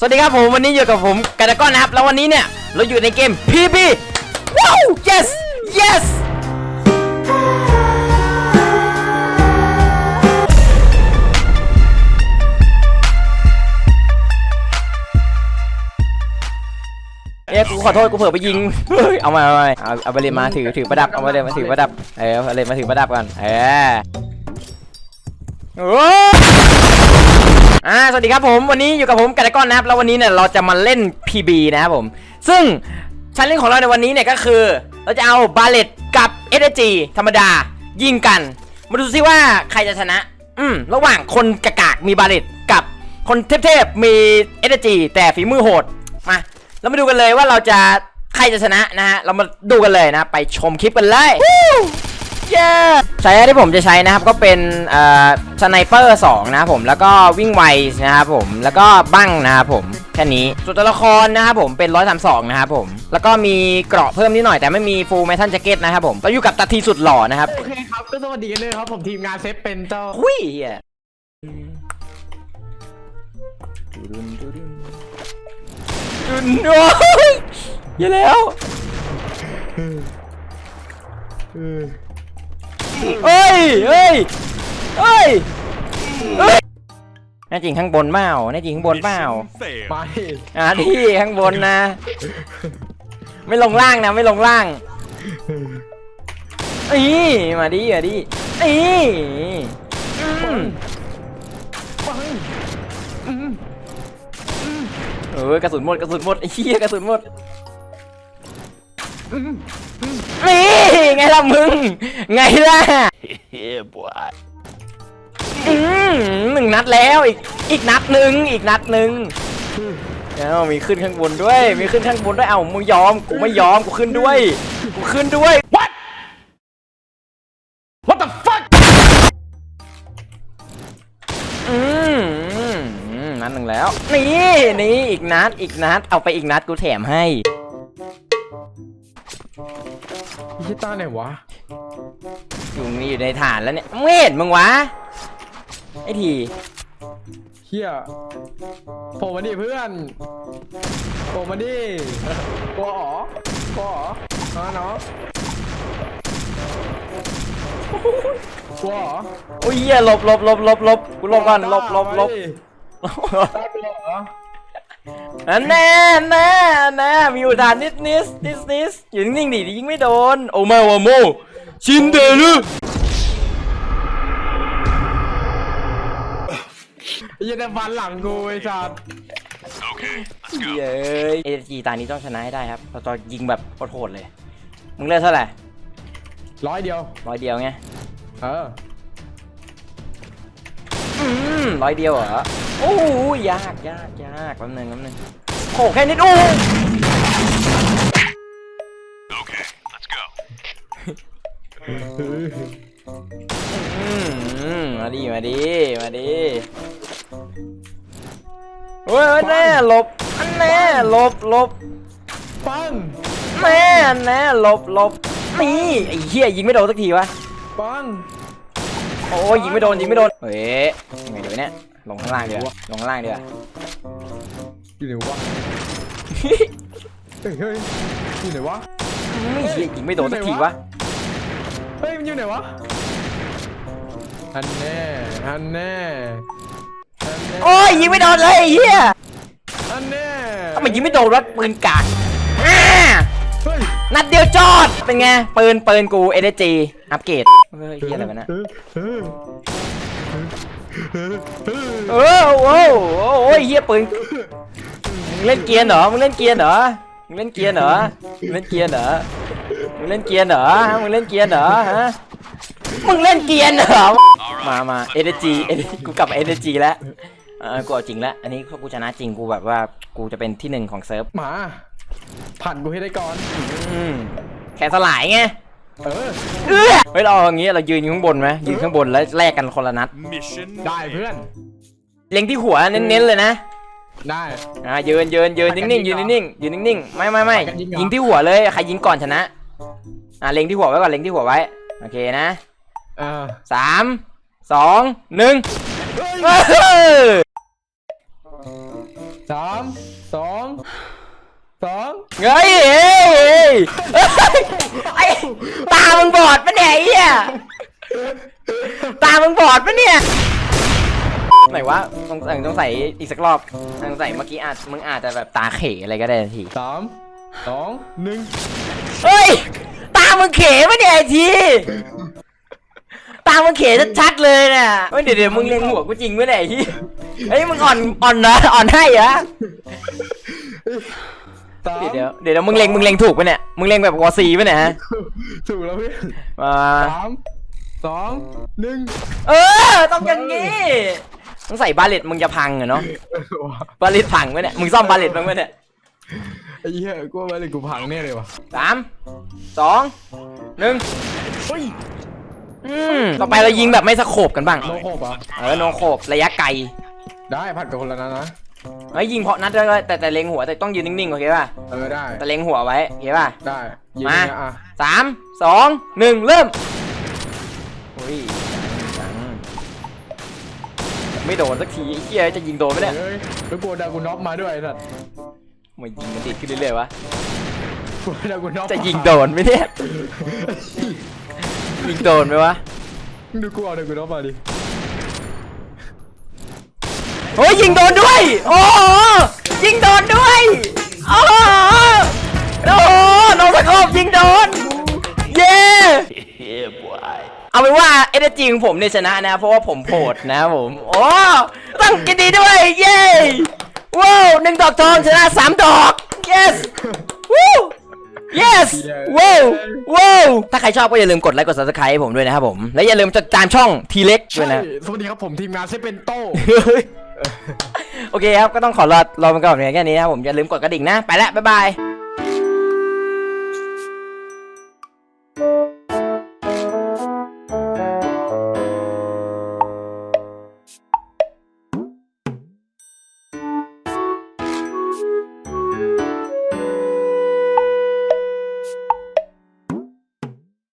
สวัสดีครับผมวันนี้อยู่กับผมกาดากอนนะครับ แล้ววันนี้เนี่ย เราอยู่ในเกม PB ว้าว yes yes เอ้ยกูขอโทษกูเผลอไปยิง เอามาเอามาเอาเอาไปเลยมาถือถือประดับเอาไปเลยมาถือประดับเออเอาเลยมาถือประดับก่อนเออโอ้ อ่าสวัสดีครับผมวันนี้อยู่กับผมกาดากอนนะครับแล้ววันนี้เนี่ยเราจะมาเล่น PB นะครับผม ซึ่งชั้นเล่นของเราในวันนี้เนี่ยก็คือ เราจะเอาบาเลตกับ SG ธรรมดายิงกัน มาดูซิว่าใครจะชนะ อืมระหว่างคนกากากมีบาเลตกับคนเทพๆมี SG แต่ฝีมือโหดมาเรามาดูกันเลยว่าเราจะใครจะชนะนะฮะเรามาดูกันเลยนะ ไปชมคลิปกันเลย เย้ใช้ที่ผมจะใช้นะครับก็เป็นเอ่อสไนเปอร์2นะครับผมแล้วก็วิ่งไวนะครับผมแล้วก็บั้งนะครับผมแค่นี้ส่วนตัวละครนะครับผมเป็น132นะครับผมแล้วก็มีเกราะเพิ่มนิดหน่อยแต่ไม่มีฟูลเมทัลแจ็คเก็ตนะครับผมเราอยู่กับตาทีสุดหล่อนะครับโอเคครับก็สวัสดีกันเลยครับผมทีมงานเซฟเป็นเจ้าหุยเฮียดุนโอ้ยอย่าแล้ว เฮ้ยเฮ้ยเฮ้ยเฮ้ยแน่จริงข้างบนเปล่าแน่จริงข้างบนเปล่า fail. ไปอ่าที่ข้างบนนะ ไม่ลงล่างนะไม่ลงล่างนี่มาดิมาดินี่อืมปังเออกระสุนหมดกระสุนหมดไอ้เหี้ยกระสุนหมดนี่ ไงล่ะมึง ไงล่ะ Yeah, boy. อืมหนึ่งนัดแล้วอีกอีกนัดหนึ่งอีกนัดหนึ่งแล้วมีขึ้นข้างบนด้วย มีขึ้นข้างบนด้วยเอ้ามึงยอมกูไม่ยอมกูขึ้นด้วยกูขึ้นด้วย What What the fuck อืมอืมอืมนัดหนึ่งแล้ว นี่นี่อีกนัดอีกนัดเอาไปอีกนัดกูแถมให้ ชิต้าไหนวะอยู่นี่อยู่ในฐานแล้วเนี่ยไม่เห็นมึงวะ ไอ้ที เฮียโผล่มาดิเพื่อนโผล่มาดิกลัวอ๋อกลัวอ๋อน้องกลัวอ๋อโอ้ยเหี้ยหลบหลบหลบหลบหลบกูหลบก่อนหลบหลบหลบได้กลัวเหรอ อันแน่แน่แน่มีอยู่ฐานนิดนิดนิดนิดอยู่นิ่งๆดิยิงไม่โดน โอมาวาโม ชินเดลุไอ้เหี้ยันแต่ฟันหลังกูไอ้สัตว์ Okay, let's go. เย้ยเอจีตานี้ต้องชนะให้ได้ครับเราจะยิงแบบโหดเลย มึงเลือกเท่าไหร่ร้อยเดียวร้อยเดียวไง เออร้อยเดียวเหรอ โอ้ยยากยากยากแป๊บนึงแป๊บนึงโหแค่นิดโอ้ Okay, let's go. อืมอืมมาดิมาดิมาดิเฮ้ยแน่หลบอันแน่หลบหลบปังแน่แน่หลบหลบนี่ไอ้เหี้ยยิงไม่โดนสักทีวะปังโอ้ยยิงไม่โดนยิงไม่โดนเฮ้ยยังไงดีวะเนี่ย ลงข้างล่างเดี๋ยวาลงข้างล่างเดี๋ยวาอยู่ไหนวะเฮ้ยเฮ้ยอยู่ไหนวะ ไม่เหี้ยยิงไม่โดนสักทีวะเฮ้ย มันอยู่ไหนวะอันแน่อันแน่อันแน่โอ้ยยิงไม่โดนเลยไอ้เหี้ยอันแน่ทำไมยิงไม่โดนวะปืนกากอ่าเฮ้ย นัดเดียวจอด เป็นไง ปืนปืนกูเอเดจีอัปเกรดเฮ้ยเฮียอะไรวะเนะเออโอ้โหโอ้ยเฮียปืนมึงเล่นเกียร์เหรอมึงเล่นเกียร์เหรอมึงเล่นเกียร์เหรอมึงเล่นเกียร์เหรอมึงเล่นเกียร์เหรอมึงเล่นเกียร์เหรอฮะมึงเล่นเกียร์เหรอมามาเอเดจีเอกูกลับเอเดจีแล้วกูเอาจริงแล้วอันนี้กูชนะจริงกูแบบว่ากูจะเป็นที่หนึ่งของเซิร์ฟมา ผ่านกูให้ได้ก่อนอืมแขนสลายไงเออเอ้อเฮ้ยเราเอาอย่างงี้เรายืนอยู่ข้างบนไหมยืนข้างบนแล้วแลกกันคนละนัด Mission ได้เพื่อนเล็งที่หัวเน้นๆเลยนะได้ อ่ายืนยืนยืนนิ่งๆยืนนิ่งๆยืนนิ่งๆไม่ไม่ไม่ไปกันยิงเหรอ ยิงที่หัวเลยใครยิงก่อนชนะอ่าเล็งที่หัวไว้ก่อนเล็งที่หัวไว้โอเคนะเออสามสองหนึ่งเฮ้ยเออสามสอง สองเฮ้ยเฮ้ยเฮ้ยไอ้ตามึงบอดปะเนี่ยไอ้เหี้ยตามึงบอดปะเนี่ยไหนวะต้องใส่ต้องใส่อีกสักรอบต้องใส่เมื่อกี้อาจมึงอาจจะแบบตาเขอะไรก็ได้ทีสามสองหนึ่งเฮ้ย ตามึงเขปะเนี่ยไอ้ทีตามึงเขชัดๆเลยเนี่ยเฮ้ยเดี๋ยวเดี๋ยวมึงเล็งหัวกูจริงปะเนี่ยไอ้ที่เฮ้ยมึงอ่อนอ่อนนะอ่อนให้เหรอ สามเดี๋ยวเดี๋ยวเดี๋ยวมึงเล็งมึงเล็งถูกปะเนี่ย มึงเล็งแบบวอซีปะเนี่ยฮะถูกแล้วเพื่อนมาสามสองหนึ่งเออ ต้องอย่างงี้ต้องใส่บาเลตมึงจะพังเหรอเนาะเออว่ะบาเลตพังปะเนี่ย มึงซ่อมบาเลตบ้างปะเนี่ย ไอ้เหี้ยกูว่าเลยกูพังแน่เลยว่ะสามสองหนึ่งเฮ้ยอืมต่อไปเรายิงแบบไม่สะโขบกันบ้างโลโคปะเออโนโขบระยะไกล ได้ผัดกับคนละนั้นนะ เฮ้ยยิงเพราะนัดด้วยแต่แต่เล็งหัวแต่ต้องยืนนิ่งๆโอเคป่ะเออได้ แต่เล็งหัวไว้โอเคป่ะ ได้ยิงมานะอะสามสองหนึ่งเริ่มโอ้ยยังไม่โดนสักทีไอ้เหี้ยจะยิงโดนไหมเนี่ยเฮ้ยแล้วกูเอาดากูน็อกมาด้วยไอ้สัตว์มายิงมันติดขึ้นเรื่อยๆวะกูเอาดากูน็อกจะยิงโดนไหมเนี่ยยิงโดนไหมวะดูกูเอาดากูน็อกมาดิ โอ้ยยิงโดนด้วย โอ้โหยิงโดนด้วยโอ้โหโอ้โหน้องสะโคบยิงโดน เย้ Yeah, boy. เอาเป็นว่าเอเนจีของผมเนี่ยชนะนะ เพราะว่าผมโผดนะครับผมโอ้ต้องกินดีด้วย เย้ว้าวหนึ่งดอกทองชนะสามดอก yes วู้ yes ว้าวว้าวถ้าใครชอบก็อย่าลืมกดไลค์กด subscribe ให้ผมด้วยนะครับผม และอย่าลืมติดตามช่องทีเล็กด้ใช่วยนะ สวัสดีครับผมทีมงานเซเป็นโต้ โอเคครับ ก็ต้องขอรอรอมันก่อนเพียงแค่นี้นะครับผมอย่าลืมกดกระดิ่งนะ ไปแล้วบ๊ายบาย